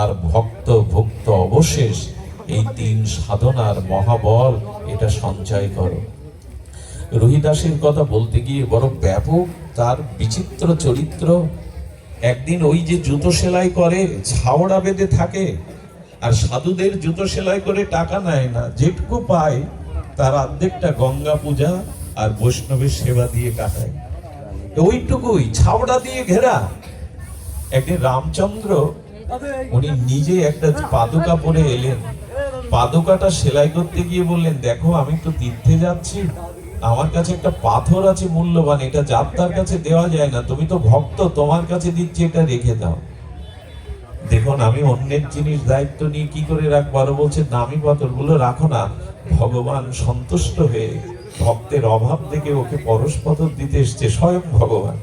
আর ভক্ত ভুক্ত অবশেষ এই তিন সাধনার মহাবল এটা সঞ্চয় করো। রোহিদাসের কথা বলতে গিয়ে বড় ব্যাপক তার বিচিত্র চরিত্র। একদিন ওই যে জুতো সেলাই করে ছাওড়া বেঁধে থাকে আর সাধুদের জুতো সেলাই করে টাকা নেয় না, যেটুকু পায় তার অর্ধেকটা গঙ্গা পূজা আর বৈষ্ণবের সেবা দিয়ে কাটায়। ওইটুকুই ছাওড়া দিয়ে ঘেরা। একদিন রামচন্দ্র উনি নিজে একটা পাদুকা পরে এলেন। পাদুকাটা সেলাই করতে গিয়ে বললেন, দেখো, আমি একটু তীর্থে যাচ্ছি। আমার কাছে একটা পাথর আছে মূল্যবান, এটা যাত্রার কাছে দেওয়া যায় না। তুমি তো ভক্ত, তোমার কাছে দিচ্ছি, এটা রেখে দাও। দেখুন, আমি অন্যের জিনিস দায়িত্ব নিয়ে কি করে রাখব? আরও বলছে দামি পাথরগুলো রাখো না, ভগবান সন্তুষ্ট হয়ে ভক্তের অভাব থেকে ওকে পরশ পাথর দিতে এসছে, স্বয়ং ভগবান।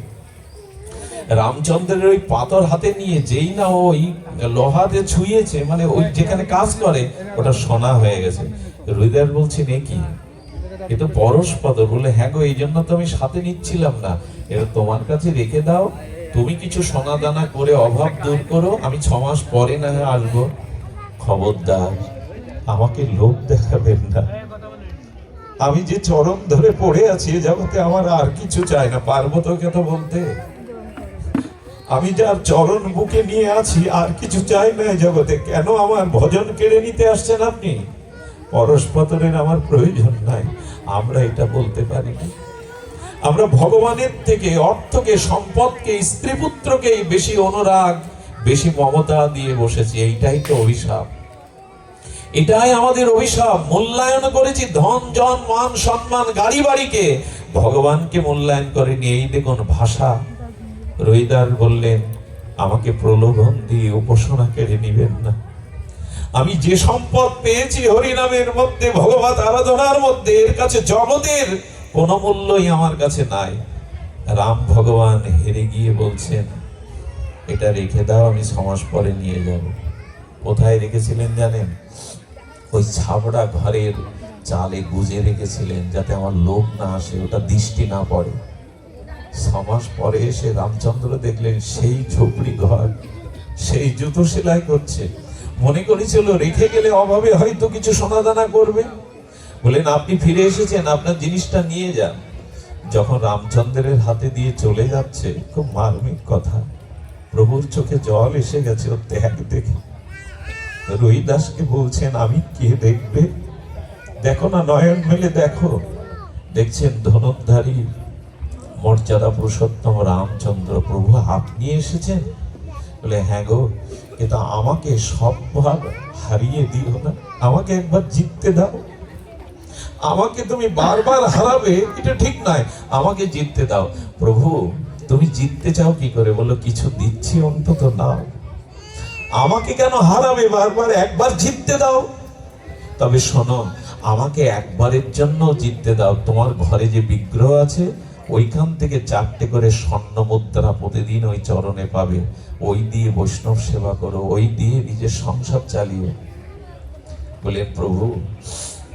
রামচন্দ্রের ওই পাথর হাতে নিয়ে যেই না ওই লোহা লোহাতে ছুঁয়েছে মানে ওই যেখানে কাজ করে, ওটা সোনা হয়ে গেছে। হৃদয় বলছেন এ কি? এ তো পরশ পাথর। বলে হ্যাঁ গো, এই জন্য তো আমি সাথে নিচ্ছিলাম না। এটা তোমার কাছে রেখে দাও। তুমি কিছু সোনা দানা করে অভাব দূর করো। আমি ছ মাস পরে না আসব। খবরদার, আমাকে লোভ দেখাবেন না। আমি যে চরম ধরে পড়ে আছি, এ জগতে আমার আর কিছু চাই না। পারব তোকে তো বলতে। আমি যার চরণ বুকে নিয়ে আছি, আর কিছু চাই না জগতে। কেন আমার ভজন কেড়ে নিতে আসছেন আপনি? পরস্পরের আমার প্রয়োজন নাই। আমরা এটা বলতে পারি না। আমরা ভগবানের থেকে, অর্থকে, সম্পদকে স্ত্রী পুত্রকে বেশি অনুরাগ, বেশি মমতা দিয়ে বসেছি। এইটাই তো অভিশাপ। এটাই আমাদের অভিশাপ। মূল্যায়ন করেছি ধন, জন, মান, সম্মান গাড়ি বাড়িকে ভগবানকে মূল্যায়ন করেনি। এই দেখুন ভাষা। রইদার বললেন আমাকে প্রলোভন দিয়ে উপাসনা কেড়ে নিবেন না। আমি যে সম্পদ পেয়েছি হরিনামের মধ্যে, ভগবত আরাধনার মধ্যে, এর কাছে জগতের কোন মূল্যই আমার কাছে নাই। রাম ভগবান হেরে গিয়ে বলছেন, এটা রেখে দাও, আমি সমাজ পরে নিয়ে যাব। কোথায় রেখেছিলেন জানেন? ওই ছাবড়া ঘরের চালে গুজে রেখেছিলেন, যাতে আমার লোভ না আসে, ওটা দৃষ্টি না পড়ে। সমাজ পরে এসে রামচন্দ্র দেখলেন সেই ঝুপড়ি ঘর, সেই জুতো সেলাই করছে। মনে করেছিল, রেখে গেলে অভাবে হয়তো কিছু সোনাদানা করবে। বলেন আপনি ফিরে এসেছেন, আপনার জিনিসটা নিয়ে যান। যখন রামচন্দ্রের হাতে দিয়ে চলে যাচ্ছে, খুব মার্মিক কথা। প্রভুর চোখে জল এসে গেছে ও ত্যাগ দেখে। রহিদাসকে বলছেন, আমি কে দেখবে? দেখো না, নয়ন মেলে দেখো। দেখছেন ধনুধারী মর্যাদা পুরুষোত্তম রামচন্দ্র প্রভু, আপনি এসেছেন? বলে হ্যাঁ গো, কিন্তু আমাকে সব ভাব হারিয়ে দিও না। আমাকে একবার জিততে দাও। আমাকে তুমি বারবার হারাবে, এটা ঠিক নয়। আমাকে জিততে দাও। প্রভু, তুমি জিততে চাও কি করে? বলো কিছু দিচ্ছি অন্তত নাও। আমাকে কেন হারাবে? বারবার একবার জিততে দাও। তবে শোনো, আমাকে একবারের জন্য জিততে দাও। তোমার ঘরে যে বিগ্রহ আছে ওইখান থেকে চারটে করে স্বর্ণ মুদ্রা প্রতিদিন ওই চরণে পাবে। ওই দিয়ে বৈষ্ণব সেবা করো, ওই দিয়ে নিজের সংসার চালিয়ে। বলে, প্রভু,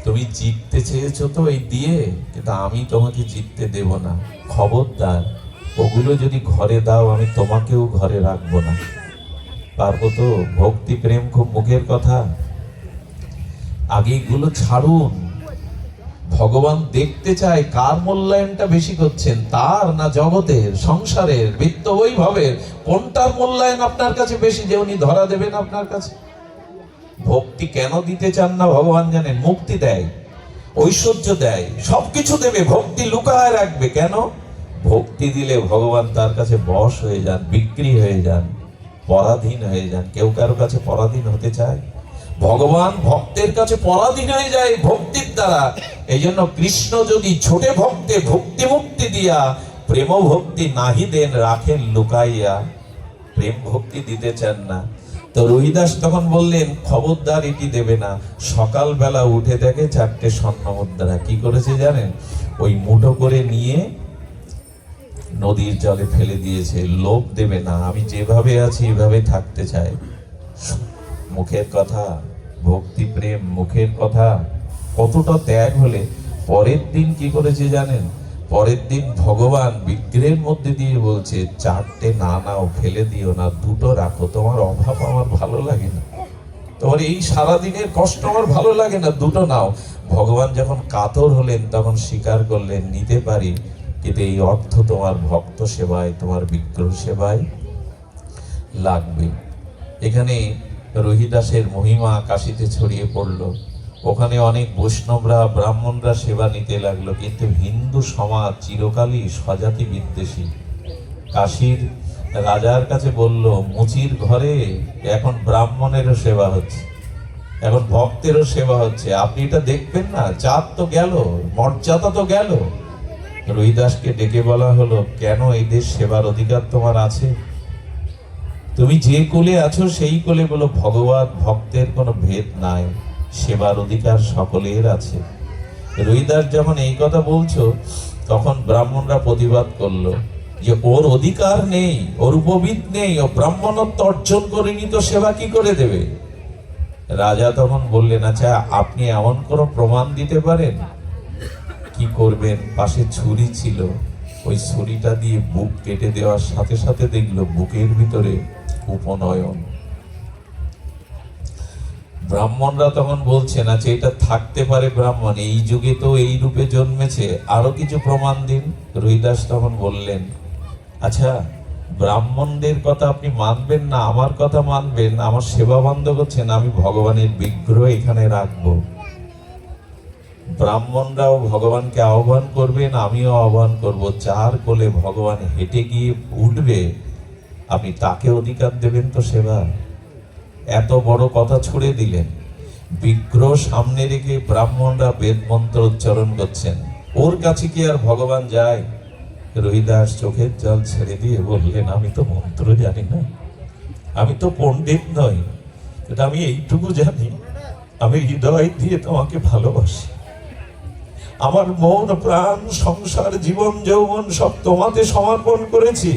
তুমি জিততে চেয়েছো তো এই দিয়ে, কিন্তু আমি তোমাকে জিততে দেব না। খবরদার, ওগুলো যদি ঘরে দাও, আমি তোমাকেও ঘরে রাখব না। পারব তো? ভক্তি প্রেম খুব মুখের কথা। আগে এগুলো ছাড়ুন। ভগবান দেখতে চায় কার মূল্যায়নটা বেশি করছেন, তার না জগতের, সংসারের, বিত্ত বৈভবের? কোনটার মূল্যায়ন আপনার কাছে বেশি যে উনি ধরা দেবেন আপনার কাছে? ভক্তি কেন দিতে চান না ভগবান জানেন? মুক্তি দেয়, ঐশ্বর্য দেয়, সবকিছু দেবে, ভক্তি লুকায় রাখবে। কেন? ভক্তি দিলে ভগবান তার কাছে বশ হয়ে যান, বিক্রি হয়ে যান, পরাধীন হয়ে যান। কেউ কারও কাছে পরাধীন হতে চায়? ভগবান ভক্তের কাছে পরাধীন হয়ে যায় ভক্তির দ্বারা। এই জন্য কৃষ্ণ যদি ছোটে ভক্তে ভক্তি মুক্তি দিয়া প্রেম ভক্তি নাহি দেন, রাখেন লুকাইয়া। প্রেম ভক্তি দিতে চান না। তো রোহিদাস তখন বললেন, খবরদার এটি দেবে না। সকালবেলা উঠে দেখে চারটে স্বর্ণ মুদ্রা কি করেছে জানেন? ওই মুঠো করে নিয়ে নদীর জলে ফেলে দিয়েছে। লোভ দেবে না। আমি যেভাবে আছি, এভাবে থাকতে চাই। মুখের কথা, ভক্তি, প্রেম, মুখের কথা কতটা ত্যাগ হলে পরের দিন কি করেছে জানেন? পরের দিন ভগবান বিগ্রহের মধ্যে দিয়ে বলছে, চারটে না নাও, ফেলে দিও না, দুটো রাখো, তোমার অভাব আমার ভালো লাগে না। তোমার এই সারাদিনের কষ্ট আমার ভালো লাগে না, দুটো নাও। ভগবান যখন কাতর হলেন, তখন স্বীকার করলেন, নিতে পারি, কিন্তু এই অর্থ তোমার ভক্ত সেবায়, তোমার বিগ্রহ সেবায় লাগবে। এখানে রহিদাসের মহিমা কাশিতে ছড়িয়ে পড়ল। ওখানে অনেক বৈষ্ণবরা, ব্রাহ্মণরা সেবা নিতে লাগল, কিন্তু হিন্দু সমাজ চিরকালই স্বজাতি বিদ্বেষী। কাশীর রাজার কাছে বলল, মুচির ঘরে এখন ব্রাহ্মণেরও সেবা হচ্ছে, এখন ভক্তেরও সেবা হচ্ছে। আপনি এটা দেখবেন না? চাঁদ তো গেল, মর্যাদা তো গেল। রহিদাসকে ডেকে বলা হলো, কেন এদের সেবার অধিকার তোমার আছে? তুমি যে কোলে আছো, সেই কোলে বলো, ভগবান, ভক্তের কোনো ভেদ নাই, সেবার অধিকার সকলের আছে। রহিদাস যখন এই কথা বলছো, তখন ব্রাহ্মণরা প্রতিবাদ করল যে, ওর অধিকার নেই, ওর উপবিদ নেই, ও ব্রাহ্মণত্ব অর্জন করেনি তো সেবা কি করে দেবে? রাজা তখন বললেন আচ্ছা আপনি এমন কোনো প্রমাণ দিতে পারেন? কি করবেন? পাশে ছুরি ছিল, ওই ছুরিটা দিয়ে বুক কেটে দেওয়ার সাথে সাথে দেখল, বুকের ভিতরে উপনয়ন। ব্রাহ্মণরা তখন বলছে, না, যে এটা থাকতে পারে ব্রাহ্মণ, এই যুগে তো এই রূপে জন্মেছে, আরও কিছু প্রমাণ দিন? রহিদাস তখন বললেন আচ্ছা ব্রাহ্মণদের কথা আপনি মানবেন না, আমার কথা মানবেন, আমার সেবা বন্ধ করছেন আমি ভগবানের বিগ্রহ এখানে রাখব। ব্রাহ্মণরাও ভগবানকে আহ্বান করবেন, আমিও আহ্বান করব। চার কোলে ভগবান হেঁটে গিয়ে উঠবে আপনি তাকে অধিকার দেবেন তো সেবা এত বড় কথা ছুড়ে দিলেন। বিগ্রহ সামনে রেখে ব্রাহ্মণরা বেদ মন্ত্র উচ্চারণ করছেন। ওর কাছে কি আর ভগবান যায়? রহিদাস চোখের জল ছেড়ে দিয়ে বললেন, আমি তো মন্ত্র জানি না। আমি তো পণ্ডিত নই। এটা আমি এইটুকু জানি, আমি হৃদয় দিয়ে তোমাকে ভালোবাসি। আমার মন, প্রাণ, সংসার, জীবন, যৌবন সব তোমাতে সমর্পণ করেছি।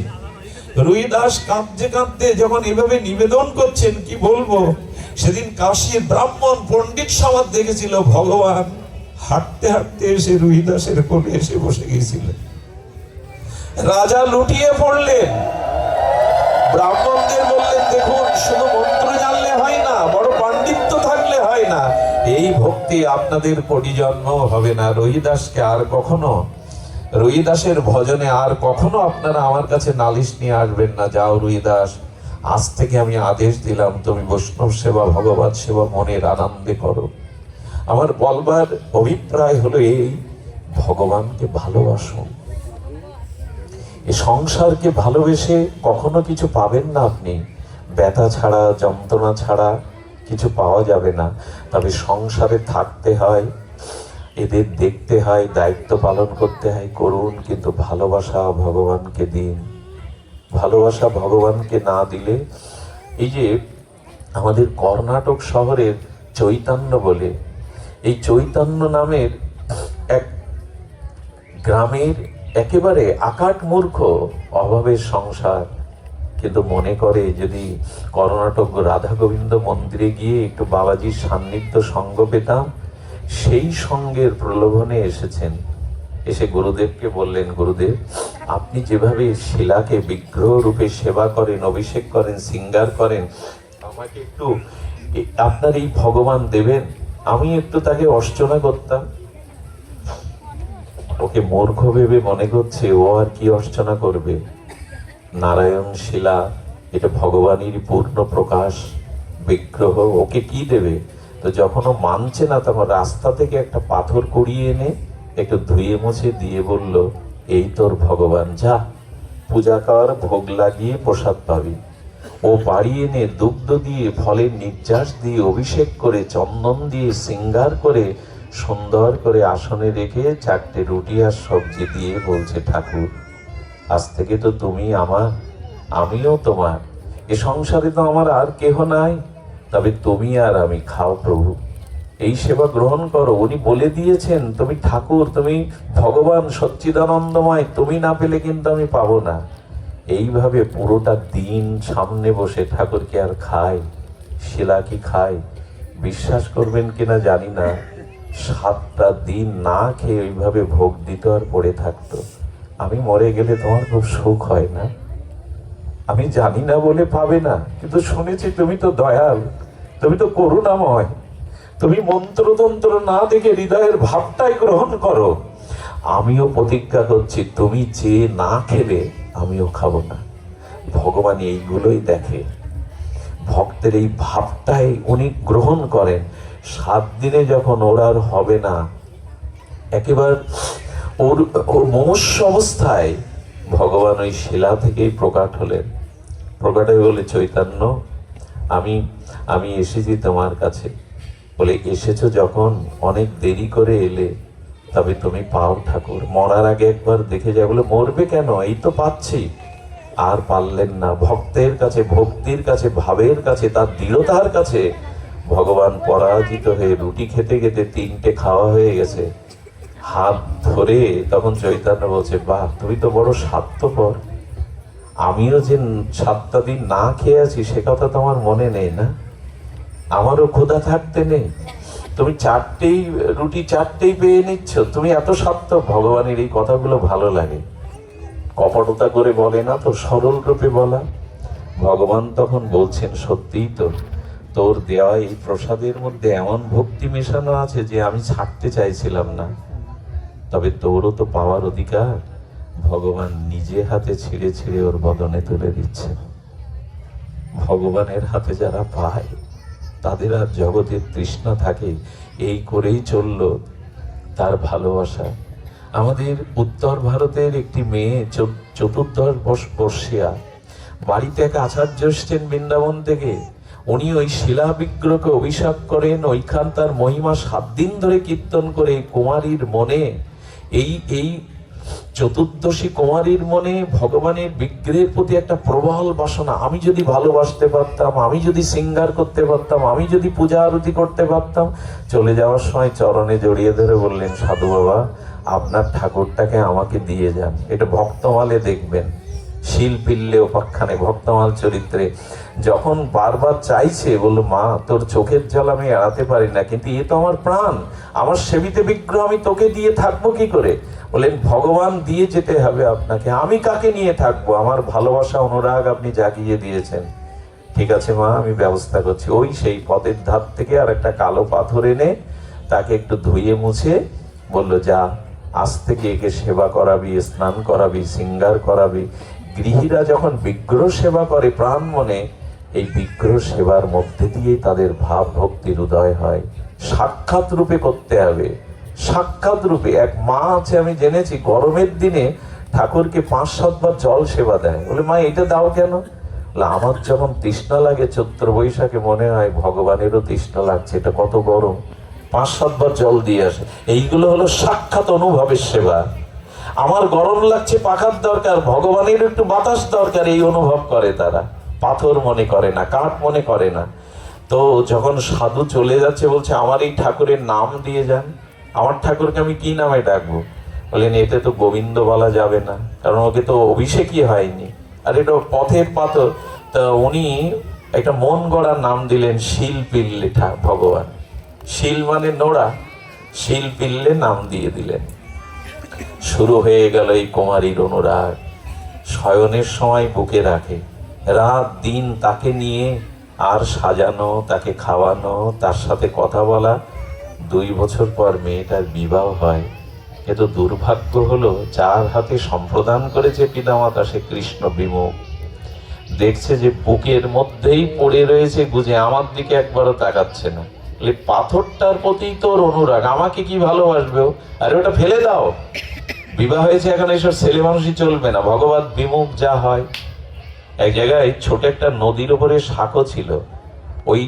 রুইদাস কাঁদতে কাঁদতে যখন এভাবে নিবেদন করছেন, কি বলব? সেদিন কাশীর ব্রাহ্মণ পণ্ডিত সমাজ দেখেছিল, ভগবান হাঁটতে হাঁটতে এসে রুইদাসের কোলে এসে বসে গিয়েছিল। রাজা লুটিয়ে পড়লেন। ব্রাহ্মণদের বললেন, দেখুন, শুধু মন্ত্র জানলে হয় না, বড় পাণ্ডিত্য থাকলে হয় না। এই ভক্তি আপনাদের পরিজন্ম হবে না। রহিদাসকে আর কখনো রহিদাসের ভজনে আর কখনো আপনারা আমার কাছে নালিশ নিয়ে আসবেন না। যাও রহিদাস আজ থেকে আমি আদেশ দিলাম, তুমি বৈষ্ণব সেবা, ভগবত সেবা মনের আনন্দে করো। আমার বলবার অভিপ্রায় হলো এই, ভগবানকে ভালোবাসুন এই সংসারকে ভালোবেসে কখনো কিছু পাবেন না আপনি। ব্যথা ছাড়া, যন্ত্রণা ছাড়া কিছু পাওয়া যাবে না। তবে সংসারে থাকতে হয় এদের দেখতে হয়, দায়িত্ব পালন করতে হয়, করুন কিন্তু ভালোবাসা ভগবানকে দিন। ভালোবাসা ভগবানকে না দিলে এই যে আমাদের কর্ণাটক শহরের চৈতন্য বলে, এই চৈতন্য নামের এক গ্রামের একেবারে আকাট মূর্খ অভাবের সংসার। কিন্তু মনে করে যদি কর্ণাটক রাধা গোবিন্দ মন্দিরে গিয়ে একটু বাবাজির সান্নিধ্য সঙ্গ পেতাম সেই সঙ্গের প্রলোভনে এসেছেন। এসে গুরুদেবকে বললেন, গুরুদেব, আপনি যেভাবে শিলাকে বিগ্রহ রূপে সেবা করেন, অভিষেক করেন, সিঙ্গার করেন, আমাকে একটু আপনার এই ভগবান দেবেন, আমি একটু তাকে অর্চনা করতাম। ওকে মূর্খ ভেবে মনে করছে, ও আর কি অর্চনা করবে? নারায়ণ শিলা, এটা ভগবানের পূর্ণ প্রকাশ, বিগ্রহ, ওকে কি দেবে? তো যখন ও মানছে না, তখন রাস্তা থেকে একটা পাথর কুড়িয়ে এনে একটু ধুয়ে মুছে দিয়ে বলল, এই তোর ভগবান, যা। পূজা কর, ভোগ লাগিয়ে প্রসাদ পাবি। ও বাড়ি এনে দুগ্ধ দিয়ে, ফলের নির্যাস দিয়ে, অভিষেক করে, চন্দন দিয়ে, সিঙ্গার করে, সুন্দর করে আসনে রেখে চারটে রুটি আর সবজি দিয়ে বলছে, ঠাকুর, আজ থেকে তো তুমি আমার, আমিও তোমার। এ সংসারে তো আমার আর কেহ নাই। তবে তুমি আর আমি খাও প্রভু। এই সেবা গ্রহণ করো। উনি বলে দিয়েছেন, তুমি ঠাকুর, তুমি ভগবান সচ্চিদানন্দময়, তুমি না পেলে কিন্তু আমি পাবো না। এইভাবে পুরোটা দিন সামনে বসে ঠাকুর কি আর খায়, শিলা কি খায়, বিশ্বাস করবেন কিনা জানি না। সাতটা দিন না খেয়ে ওইভাবে ভোগ দিত আর পড়ে থাকতো। আমি মরে গেলে তোমার খুব সুখ হয় না? আমি জানি না বলে পাবে না, কিন্তু শুনেছি তুমি তো দয়াল, তুমি তো করুণাময়। তুমি মন্ত্রতন্ত্র না দেখে হৃদয়ের ভাবটাই গ্রহণ করো। আমিও প্রতিজ্ঞা করছি, তুমি যে না খেলে, আমিও খাব না। ভগবান এইগুলোই দেখে। ভক্তের এই ভাবটাই উনি গ্রহণ করেন। সাত দিনে যখন ওর আর হবে না, একেবারে ওর ওর মমস্য অবস্থায় ভগবান ওই শিলা থেকেই প্রকাট হলেন। প্রকাট হয়ে বলে, চৈতন্য, আমি আমি এসেছি তোমার কাছে। বলে, এসেছ যখন? অনেক দেরি করে এলে। তবে তুমি পাও ঠাকুর। মরার আগে একবার দেখে যা বলে, মরবে কেন? এই তো পাচ্ছি। আর পারলেন না। ভক্তের কাছে, ভক্তির কাছে, ভাবের কাছে, তার দৃঢ়তার কাছে ভগবান পরাজিত হয়ে রুটি খেতে খেতে তিনটে খাওয়া হয়ে গেছে। হাত ধরে তখন চৈতন্য বলছে, বাহ, তুমি তো বড় স্বার্থপর। আমিও যে সাতটা দিন না খেয়ে আছি, সে কথা তোমার মনে নেই না। আমারও ক্ষুধা থাকতে নেই। তুমি চারটেই, রুটি চারটেই পেয়ে নিচ্ছ। তুমি এত স্বার্থ ভগবানের এই কথাগুলো ভালো লাগে। কপটতা করে বলে না তো, সরল রূপে বলা। ভগবান তখন বলছেন, সত্যিই তো, তোর দেওয়া এই প্রসাদের মধ্যে এমন ভক্তি মেশানো আছে যে আমি ছাড়তে চাইছিলাম না। তবে তোরও তো পাওয়ার অধিকার। ভগবান নিজে হাতে ছিঁড়ে ছিঁড়ে ওর বদনে তুলে দিচ্ছেন ভগবানের হাতে যারা পায়, তাদের আর জগতের তৃষ্ণা থাকে, এই করেই চলল তার ভালোবাসা। আমাদের উত্তর ভারতের একটি মেয়ে চতুর্দশ বর্ষ- বর্ষিয়া, বাড়িতে এক আচার্য এসছেন বৃন্দাবন থেকে। উনি ওই শিলা বিগ্রহকে অভিশাপ করেন। ওইখান তার মহিমা সাত দিন ধরে কীর্তন করে। কুমারীর মনে এই এই চতুর্দশী কুমারীর মনে ভগবানের বিগ্রহের প্রতি একটা প্রবল বাসনা। আমি যদি ভালোবাসতে পারতাম, আমি যদি সিঙ্গার করতে পারতাম, আমি যদি পূজা আরতি করতে পারতাম, চলে যাওয়ার সময় চরণে জড়িয়ে ধরে বললেন, সাধু বাবা, আপনার ঠাকুরটাকে আমাকে দিয়ে যান। এটা ভক্তমালে দেখবেন। শিল পিল্লে উপাখ্যানে ভক্তমাল চরিত্রে। যখন বারবার চাইছে, বলল, মা, তোর চোখের জল আমি এড়াতে পারি না, কিন্তু এ তো আমার প্রাণ। আমার সেবিতে বিগ্রহ, আমি তোকে দিয়ে থাকব কি করে? বললেন, ভগবান দিয়ে যেতে হবে আপনাকে। আমি কাকে নিয়ে থাকব? আমার ভালোবাসা, অনুরাগ আপনি জাগিয়ে দিয়েছেন। ঠিক আছে, মা, আমি ব্যবস্থা করছি। ওই সেই পদের ধার থেকে আর একটা কালো পাথর এনে তাকে একটু ধুয়ে মুছে বলল, যা, আজ থেকে একে সেবা করাবি, স্নান করাবি, সিঙ্গার করাবি গৃহীরা যখন বিগ্রহ সেবা করে প্রাণ মনে, এই বিগ্রহ সেবার মধ্যে দিয়ে তাদের ভাব ভক্তির উদয় হয়। সাক্ষাৎ রূপে করতে হবে। সাক্ষাৎ রূপে এক মা আছে, আমি জেনেছি, গরমের দিনে ঠাকুরকে পাঁচ সাতবার জল সেবা দেয়। বলে, মা, এটা দাও কেন? আমার যখন তৃষ্ণা লাগে, চৈত্র বৈশাখে মনে হয় ভগবানেরও তৃষ্ণা লাগছে, এটা কত গরম। পাঁচ সাতবার জল দিয়ে আসে। এইগুলো হলো সাক্ষাৎ অনুভবের সেবা। আমার গরম লাগছে, পাখার দরকার, ভগবানের একটু বাতাস দরকার, এই অনুভব করে তারা। পাথর মনে করে না, কাঠ মনে করে না। তো যখন সাধু চলে যাচ্ছে, বলছে, আমার এই ঠাকুরের নাম দিয়ে যান। আমার ঠাকুরকে আমি কি নামে ডাকবো? বললেন এতে তো গোবিন্দ বলা যাবে না, কারণ ওকে তো অভিষেকই হয়নি। আর এটা পথের পাথর। তা উনি একটা মন গড়ার নাম দিলেন শিল পিল্লে ভগবান। শিল মানে নোড়া শিল পিল্লে নাম দিয়ে দিলেন। শুরু হয়ে গেল এই কুমারীর অনুরাগ। শয়নের সময় বুকে রাখে। রাত দিন তাকে নিয়ে আর সাজানো, তাকে খাওয়ানো, তার সাথে কথা বলা। দুই বছর পর মেয়েটার বিবাহ হয়। কিন্তু দুর্ভাগ্য হলো যার হাতে সম্প্রদান করেছে পিতামাতা সে কৃষ্ণ বিমুখ। দেখছে যে বুকের মধ্যেই পড়ে রয়েছে গুজে আমার দিকে একবারও তাকাচ্ছে না। বলে, পাথরটার প্রতি তোর অনুরাগ, আমাকে কি ভালোবাসবে আরে ওটা ফেলে দাও। বিবাহ হয়েছে এখন এইসব ছেলে মানুষই চলবে না। ভগবত বিমুখ যা হয়। এক জায়গায় ছোট একটা নদীর উপরে শাকও ছিল। ওই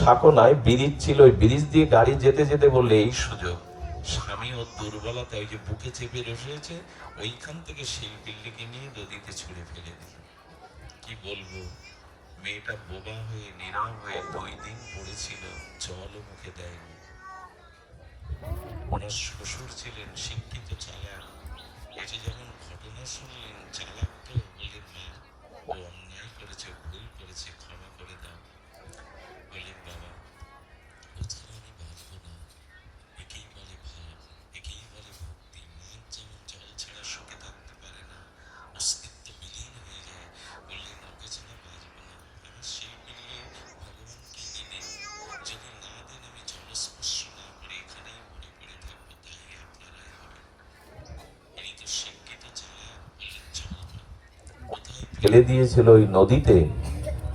শাকও নয়, ব্রিজ ছিল। ওই ব্রিজ দিয়ে গাড়ি যেতে যেতে বললে, এই সুযোগ স্বামী ও দুর্বলতা ওই যে বুকে চেপে রসেছে ওইখান থেকে শিল্পীকে নিয়ে নদীতে ছুঁড়ে ফেলে দিল। কি বলব? মেয়েটা বোবা হয়ে নীরব হয়ে দুই দিন পড়েছিল, জলও মুখে দেয়নি। ওনার শ্বশুর ছিলেন শিক্ষিত চালাক। এটি যখন ঘটনা শুনলেন চালাক তো বললেন, মা, ও ফেলে দিয়েছিল ওই নদীতে,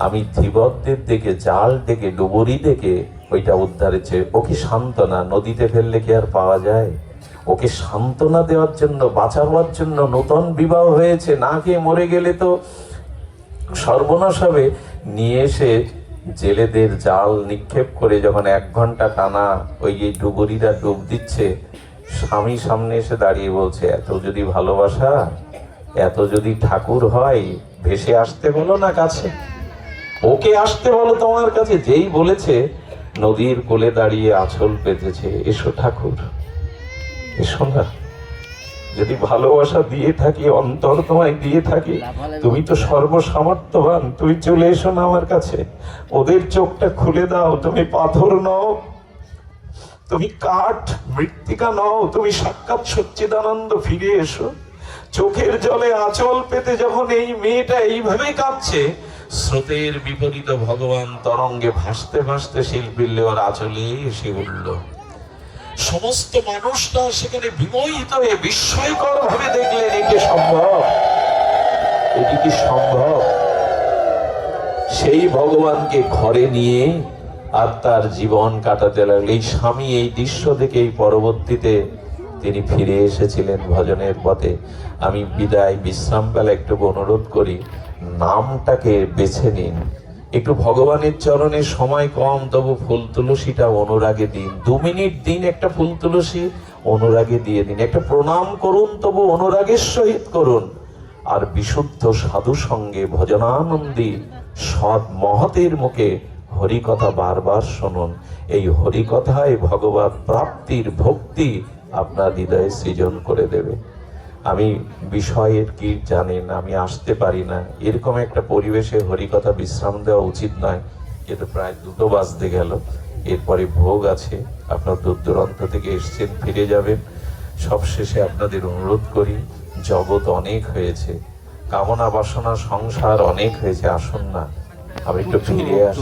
আমি ধীবরদের দেখে জাল ডেকে, ডুবুরি ডেকে ওইটা উদ্ধারের চেয়ে ও কি সান্ত্বনা, নদীতে ফেললে কি আর পাওয়া যায়? ওকে সান্ত্বনা দেওয়ার জন্য, বাঁচাবার জন্য নতুন বিবাহ হয়েছে, না খেয়ে মরে গেলে তো সর্বনাশ হবে। নিয়ে এসে জেলেদের জাল নিক্ষেপ করে যখন এক ঘণ্টা টানা ওই যে ডুবুরিরা ডুব দিচ্ছে, স্বামী সামনে এসে দাঁড়িয়ে বলছে, এত যদি ভালোবাসা, এত যদি ঠাকুর হয় ভেসে আসতে বলো না কাছে? ওকে আসতে বলো তোমার কাছে, যেই বলেছে, নদীর কোলে দাঁড়িয়ে আঁচল পেতেছে। এসো ঠাকুর, এসো না। যদি ভালোবাসা দিয়ে থাকি, অন্তর তোমায় দিয়ে থাকি, তুমি তো সর্বসামর্থ্যবান, তুমি চলে এসো না আমার কাছে। ওদের চোখটা খুলে দাও, তুমি পাথর নও। তুমি কাঠ মৃত্তিকা নও, তুমি সাক্ষাৎ সচ্চিদানন্দ, ফিরে এসো। চোখের জলে আঁচল পেতে যখন এই মেয়েটা এইভাবে কাঁদছে স্রোতের বিপরীত ভগবান তরঙ্গে ভাসতে ভাসতে শিল্পীর লেওয়ার আঁচলে এসে উঠল। সমস্ত মানুষরা সেখানে বিমোহিত হয়ে বিস্ময়কর ভাবে দেখলেন এটি সম্ভব? এটি কি সম্ভব? সেই ভগবানকে ঘরে নিয়ে আর তার জীবন কাটাতে লাগল। এই স্বামী এই দৃশ্য দেখে এই পরবর্তীতে তিনি ফিরে এসেছিলেন ভজনের পথে। আমি বিদায় বিশ্রাম বেলা একটু অনুরোধ করি, নামটাকে বেছে নিন। একটু ভগবানের চরণে সময় কম, তবু ফুল তুলসীটা অনুরাগে দিন। দু মিনিট দিন একটা ফুল তুলসী, অনুরাগে দিয়ে দিন। একটা প্রণাম করুন, তবু অনুরাগের সহিত করুন। আর বিশুদ্ধ সাধু সঙ্গে ভজনানন্দী সৎ মহতের মুখে হরিকথা বারবার শুনুন। এই হরিকথায় ভগবত প্রাপ্তির ভক্তি আপনার হৃদয়ে সৃজন করে দেবে। আমি বিষয়ের কি জানেন আমি আসতে পারি না। এরকম একটা পরিবেশে হরিকথা বিশ্রাম দেওয়া উচিত নয়। কিন্তু প্রায় দুটো বাজতে গেল। এরপরে ভোগ আছে। আপনার দূর দূরান্ত থেকে এসছেন, ফিরে যাবেন। সবশেষে আপনাদের অনুরোধ করি, জগৎ অনেক হয়েছে। কামনা বাসনা সংসার অনেক হয়েছে, আসুন না। আমি একটু ফিরে আসি।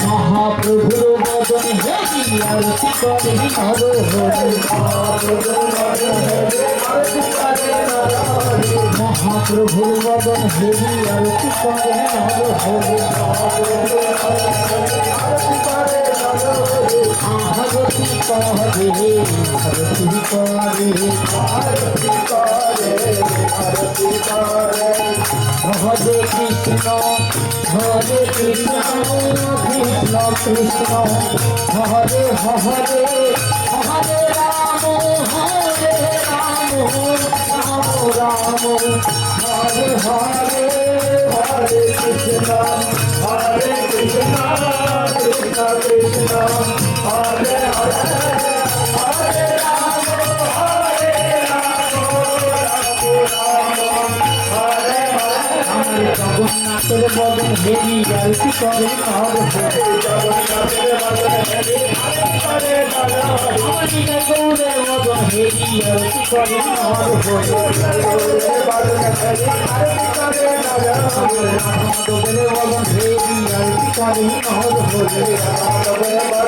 মহাপ্রভুর বদন হেরি আরতি করে হরি মহাপ্রভুর নর হরি আরতি করে আরতি করে হরে কৃষ্ণ হরে কৃষ্ণ কৃষ্ণ কৃষ্ণ হরে হরে হরে রাম হরে রাম ਰਾਮ ਹਰੇ ਹਰੇ ਹਰੇ ਕ੍ਰਿਸ਼ਨਾ ਹਰੇ ਕ੍ਰਿਸ਼ਨਾ ਕ੍ਰਿਸ਼ਨਾ ਕ੍ਰਿਸ਼ਨਾ ਹਰੇ ਹਰੇ ਹਰੇ জগন্নাথের বদন হেরি আরতি করে নর জগন্নাথের বদন হেরি গৌরের বদন হেরি আরতি করে নর হরি বদন হেরি আরতি করে নর রামদেবের বদন হেরি আরতি করে নর রামদেবের বদন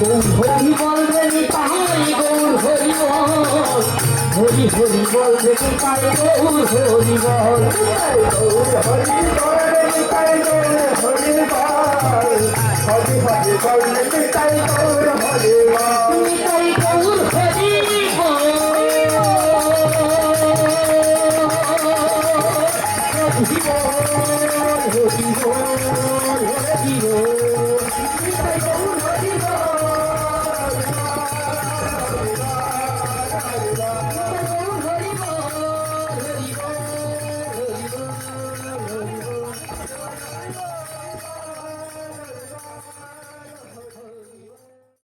হরি বল দেবী পাহাড়ি, গৌর হরি বল। হরি হরি বল দেবী পায় গৌর হরি বল। হরি বল দেবী পায় গৌর হরি বল। হরি হরি বল দেবী পায় গৌর হরি বল। Hare Hare